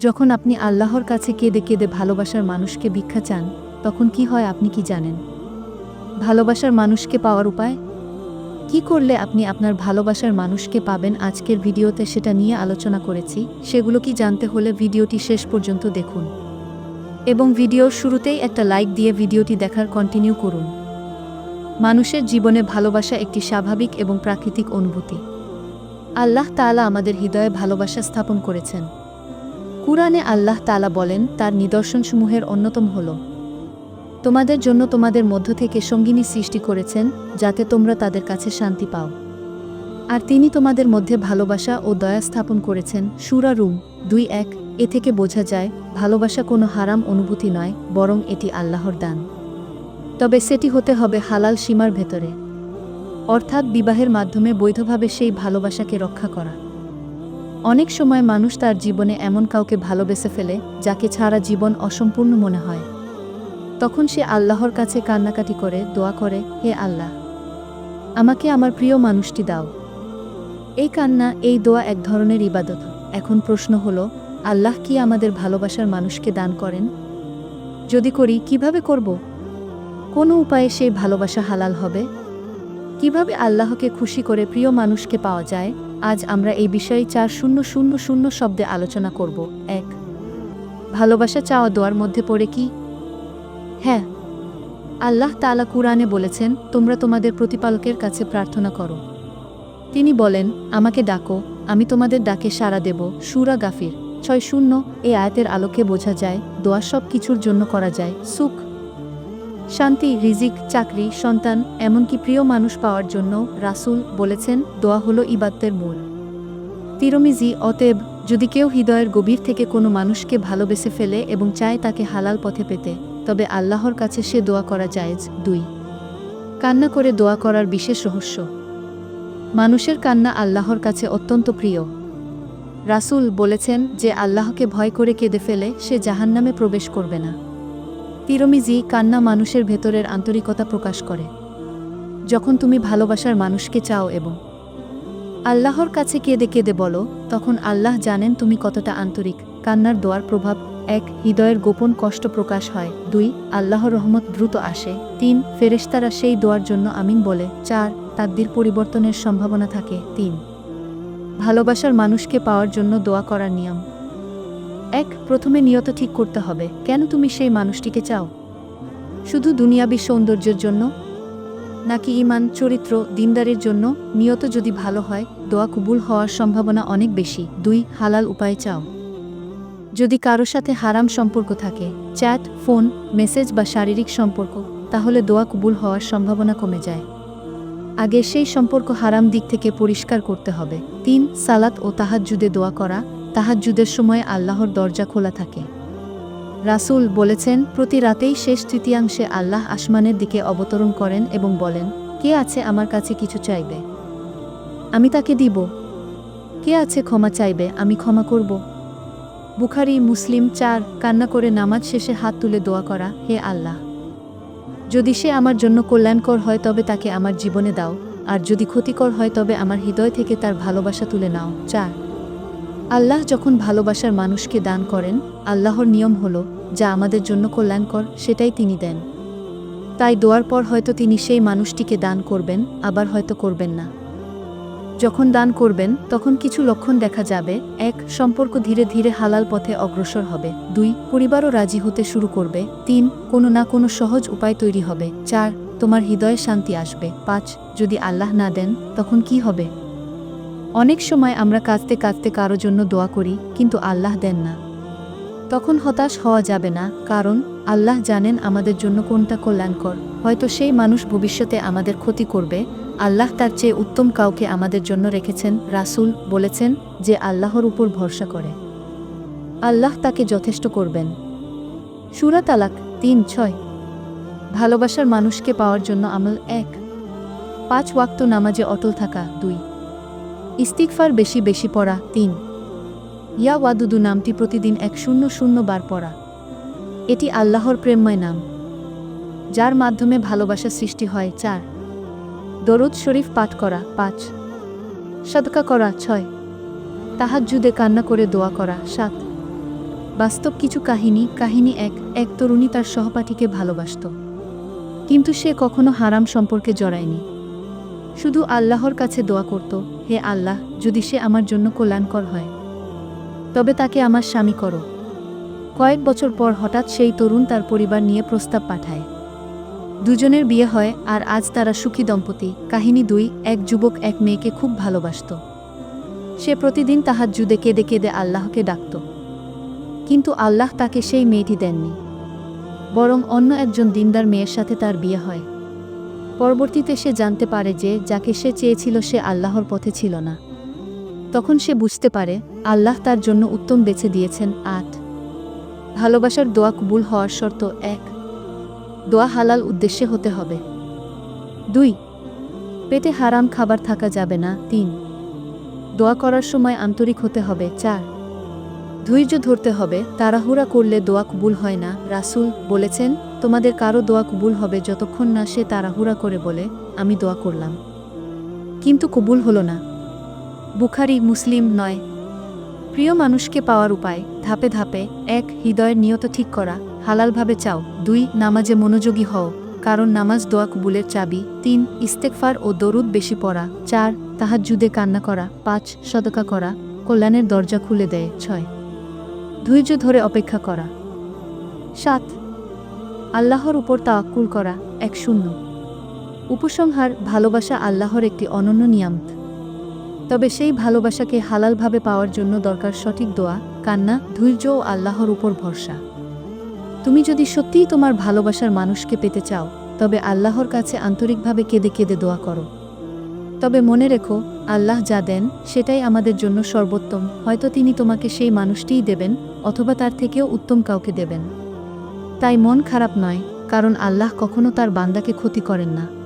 যখন আপনি আল্লাহর কাছে কেঁদে কেঁদে ভালোবাসার মানুষকে ভিক্ষা চান, তখন কি হয় আপনি কি জানেন? ভালোবাসার মানুষকে পাওয়ার উপায়? কি করলে আপনি আপনার ভালোবাসার মানুষকে পাবেন আজকের ভিডিওতে সেটা নিয়ে আলোচনা করেছি, সেগুলো কি জানতে হলে ভিডিওটি শেষ পর্যন্ত দেখুন। এবং ভিডিওর শুরুতেই একটা লাইক দিয়ে ভিডিওটি দেখার কন্টিনিউ করুন। মানুষের জীবনে ভালোবাসা একটি স্বাভাবিক এবং প্রাকৃতিক অনুভূতি। আল্লাহ তাআলা আমাদের হৃদয়ে ভালোবাসা স্থাপন করেছেন। কুরআনে আল্লাহ তাআলা বলেন, তার নিদর্শনসমূহের অন্যতম হল, তোমাদের জন্য তোমাদের মধ্য থেকে সঙ্গিনী সৃষ্টি করেছেন, যাতে তোমরা তাদের কাছে শান্তি পাও। আর তিনি তোমাদের মধ্যে ভালোবাসা ও দয়া স্থাপন করেছেন, সুরা রুম দুই এক, এ থেকে বোঝা যায়, ভালোবাসা কোনো হারাম অনুভূতি নয়, বরং এটি আল্লাহর দান। তবে সেটি হতে হবে হালাল সীমার ভেতরে। অর্থাৎ বিবাহের মাধ্যমে বৈধভাবে সেই ভালোবাসাকে রক্ষা করা। অনেক সময় মানুষ তার জীবনে এমন কাউকে ভালোবেসে ফেলে যাকে ছাড়া জীবন অসম্পূর্ণ মনে হয়। তখন সে আল্লাহর কাছে কান্নাকাটি করে, দোয়া করে, হে আল্লাহ, আমাকে আমার প্রিয় মানুষটি দাও। এই কান্না, এই দোয়া এক ধরনের ইবাদত। এখন প্রশ্ন হল, আল্লাহ কি আমাদের ভালোবাসার মানুষকে দান করেন? যদি করি, কীভাবে করব? কোনো উপায়ে সেই ভালোবাসা হালাল হবে? কীভাবে আল্লাহকে খুশি করে প্রিয় মানুষকে পাওয়া যায়? আজ আমরা এই বিষয়ে চার শূন্য শূন্য শূন্য শব্দে আলোচনা করব। এক, ভালোবাসা চাওয়া দোয়ার মধ্যে পড়ে কি? হ্যাঁ আল্লাহ তাআলা কুরআনে বলেছেন, তোমরা তোমাদের প্রতিপালকের কাছে প্রার্থনা করো। তিনি বলেন, আমাকে ডাকো, আমি তোমাদের ডাকে সাড়া দেব। সুরা গাফির, ছয় শূন্য এ আয়াতের আলোকে বোঝা যায়, দোয়া সব কিছুর জন্য করা যায়। সুখ শান্তি, রিজিক, চাকরি, সন্তান, এমনকি প্রিয় মানুষ পাওয়ার জন্য রাসূল বলেছেন, দোয়া হলো ইবাদতের মূল। তিরমিজি, অতএব, যদি কেউ হৃদয়ের গভীর থেকে কোনো মানুষকে ভালোবেসে ফেলে এবং চায় তাকে হালাল পথে পেতে, তবে আল্লাহর কাছে সে দোয়া করা জায়েজ। দুই, কান্না করে দোয়া করার বিশেষ রহস্য। মানুষের কান্না আল্লাহর কাছে অত্যন্ত প্রিয়। রাসূল বলেছেন যে, আল্লাহকে ভয় করে কেঁদে ফেলে সে জাহান্নামে প্রবেশ করবে না। তিরমিজি কান্না মানুষের ভেতরের আন্তরিকতা প্রকাশ করে। যখন তুমি ভালোবাসার মানুষকে চাও এবং আল্লাহর কাছে কেঁদে কেঁদে বলো, তখন আল্লাহ জানেন তুমি কতটা আন্তরিক। কান্নার দোয়ার প্রভাব এক, হৃদয়ের গোপন কষ্ট প্রকাশ হয়। দুই, আল্লাহর রহমত দ্রুত আসে। তিন, ফেরেশতারা সেই দোয়ার জন্য আমিন বলে। চার, তাকদির পরিবর্তনের সম্ভাবনা থাকে। তিন, ভালোবাসার মানুষকে পাওয়ার জন্য দোয়া করার নিয়ম। এক, প্রথমে নিয়ত ঠিক করতে হবে। কেন তুমি সেই মানুষটিকে চাও? শুধু দুনিয়াবী সৌন্দর্যের জন্য? নাকি ইমান চরিত্র, দিনদারির জন্য? নিয়ত যদি ভালো হয়, দোয়া কবুল হওয়ার সম্ভাবনা অনেক বেশি। দুই, হালাল উপায় চাও। যদি কারও সাথে হারাম সম্পর্ক থাকে, চ্যাট, ফোন, মেসেজ বা শারীরিক সম্পর্ক, তাহলে দোয়া কবুল হওয়ার সম্ভাবনা কমে যায়। আগে সেই সম্পর্ক হারাম দিক থেকে পরিষ্কার করতে হবে। তিন, সালাত ও তাহাজ্জুদে দোয়া করা। তাহাজ্জুদের সময় আল্লাহর দরজা খোলা থাকে। রাসূল বলেছেন, প্রতি রাতেই শেষ তৃতীয়াংশে আল্লাহ আসমানের দিকে অবতরণ করেন এবং বলেন, কে আছে আমার কাছে কিছু চাইবে? আমি তাকে দিব। কে আছে ক্ষমা চাইবে? আমি ক্ষমা করব। বুখারি, মুসলিম, চার, কান্না করে নামাজ শেষে হাত তুলে দোয়া করা, হে আল্লাহ, যদি সে আমার জন্য কল্যাণকর হয় তবে তাকে আমার জীবনে দাও, আর যদি ক্ষতিকর হয় তবে আমার হৃদয় থেকে তার ভালোবাসা তুলে নাও। চার আল্লাহ যখন ভালোবাসার মানুষকে দান করেন, আল্লাহর নিয়ম হল, যা আমাদের জন্য কল্যাণকর, সেটাই তিনি দেন। তাই দোয়ার পর হয়তো তিনি সেই মানুষটিকে দান করবেন, আবার হয়তো করবেন না। যখন দান করবেন, তখন কিছু লক্ষণ দেখা যাবে। এক, সম্পর্ক ধীরে ধীরে হালাল পথে অগ্রসর হবে। দুই, পরিবারও রাজি হতে শুরু করবে। তিন, কোনো না কোনো সহজ উপায় তৈরি হবে। চার, তোমার হৃদয়ে শান্তি আসবে। পাঁচ, যদি আল্লাহ না দেন, তখন কি হবে? অনেক সময় আমরা কাঁদতে কাঁদতে কারও জন্য দোয়া করি, কিন্তু আল্লাহ দেন না। তখন হতাশ হওয়া যাবে না, কারণ আল্লাহ জানেন আমাদের জন্য কোনটা কল্যাণকর। হয়তো সেই মানুষ ভবিষ্যতে আমাদের ক্ষতি করবে। আল্লাহ তার চেয়ে উত্তম কাউকে আমাদের জন্য রেখেছেন, রাসূল বলেছেন যে আল্লাহর উপর ভরসা করে। আল্লাহ তাকে যথেষ্ট করবেন। সুরা তালাক তিন ছয়। ভালোবাসার মানুষকে পাওয়ার জন্য আমল এক। পাঁচ ওয়াক্ত নামাজে অটল থাকা দুই। ইস্তিকফার বেশি বেশি পড়া, তিন। ইয়া ওয়াদুদু নামটি প্রতিদিন এক শূন্য শূন্য বার পড়া। এটি আল্লাহর প্রেমময় নাম, যার মাধ্যমে ভালোবাসা সৃষ্টি হয়, চার। দরুদ শরীফ পাঠ করা, পাঁচ। সদকা করা, ছয়। তাহাজ্জুদে কান্না করে দোয়া করা, সাত। বাস্তব কিছু কাহিনী কাহিনী এক এক তরুণী তার সহপাঠীকে ভালোবাসত। কিন্তু সে কখনো হারাম সম্পর্কে জড়ায়নি। শুধু আল্লাহর কাছে দোয়া করত হে আল্লাহ, যদি সে আমার জন্য কল্যাণকর হয়, তবে তাকে আমার স্বামী করো। কয়েক বছর পর হঠাৎ সেই তরুণ তার পরিবার নিয়ে প্রস্তাব পাঠায়। দুজনের বিয়ে হয় আর আজ তারা সুখী দম্পতি। কাহিনী দুই, এক যুবক, এক মেয়েকে খুব ভালোবাসত। সে প্রতিদিন তাহার জুদে কেঁদে কেঁদে আল্লাহকে ডাকত। কিন্তু আল্লাহ তাকে সেই মেয়েটি দেননি। বরং অন্য একজন দিনদার মেয়ের সাথে তার বিয়ে হয়। পরবর্তীতে সে জানতে পারে যে, যাকে সে চেয়েছিল সে আল্লাহর পথে ছিল না। তখন সে বুঝতে পারে, আল্লাহ তার জন্য উত্তম বেছে দিয়েছেন আট। ভালোবাসার দোয়া কবুল হওয়ার শর্ত এক। দোয়া হালাল উদ্দেশ্যে হতে হবে। দুই। পেটে হারাম খাবার থাকা যাবে না। তিন। দোয়া করার সময় আন্তরিক হতে হবে। চার। ধৈর্য ধরতে হবে। তাড়াহুড়া করলে দোয়া কবুল হয় না। রাসূল বলেছেন তোমাদের কারও দোয়া কবুল হবে যতক্ষণ না সে তাড়াহুড়া করে বলে, আমি দোয়া করলাম। কিন্তু কবুল হলো না। বুখারি, মুসলিম নয়। প্রিয় মানুষকে পাওয়ার উপায়, ধাপে ধাপে, এক, হৃদয়ের নিয়ত ঠিক করা, হালালভাবে চাও। দুই, নামাজে মনোযোগী হও। কারণ নামাজ দোয়া কবুলের চাবি। তিন ইস্তেকফার ও দরুদ বেশি পড়া। চার তাহার জুদে কান্না করা। পাঁচ, সদকা করা। কল্যাণের দরজা খুলে দেয়। ছয়, ধৈর্য ধরে অপেক্ষা করা। সাত আল্লাহর উপর তাওয়াক্কুল করা এক শূন্য। উপসংহার ভালোবাসা আল্লাহর একটি অনন্য নিয়ামত। তবে সেই ভালোবাসাকে হালালভাবে পাওয়ার জন্য দরকার সঠিক দোয়া, কান্না, ধৈর্য ও আল্লাহর উপর ভরসা। তুমি যদি সত্যিই তোমার ভালোবাসার মানুষকে পেতে চাও, তবে আল্লাহর কাছে আন্তরিকভাবে কেঁদে কেঁদে দোয়া করো। তবে মনে রেখো, আল্লাহ যা দেন, সেটাই আমাদের জন্য সর্বোত্তম। হয়তো তিনি তোমাকে সেই মানুষটিই দেবেন, অথবা তার থেকেও উত্তম কাউকে দেবেন। তাই মন খারাপ নয় কারণ আল্লাহ কখনো তার বান্দাকে ক্ষতি করেন না।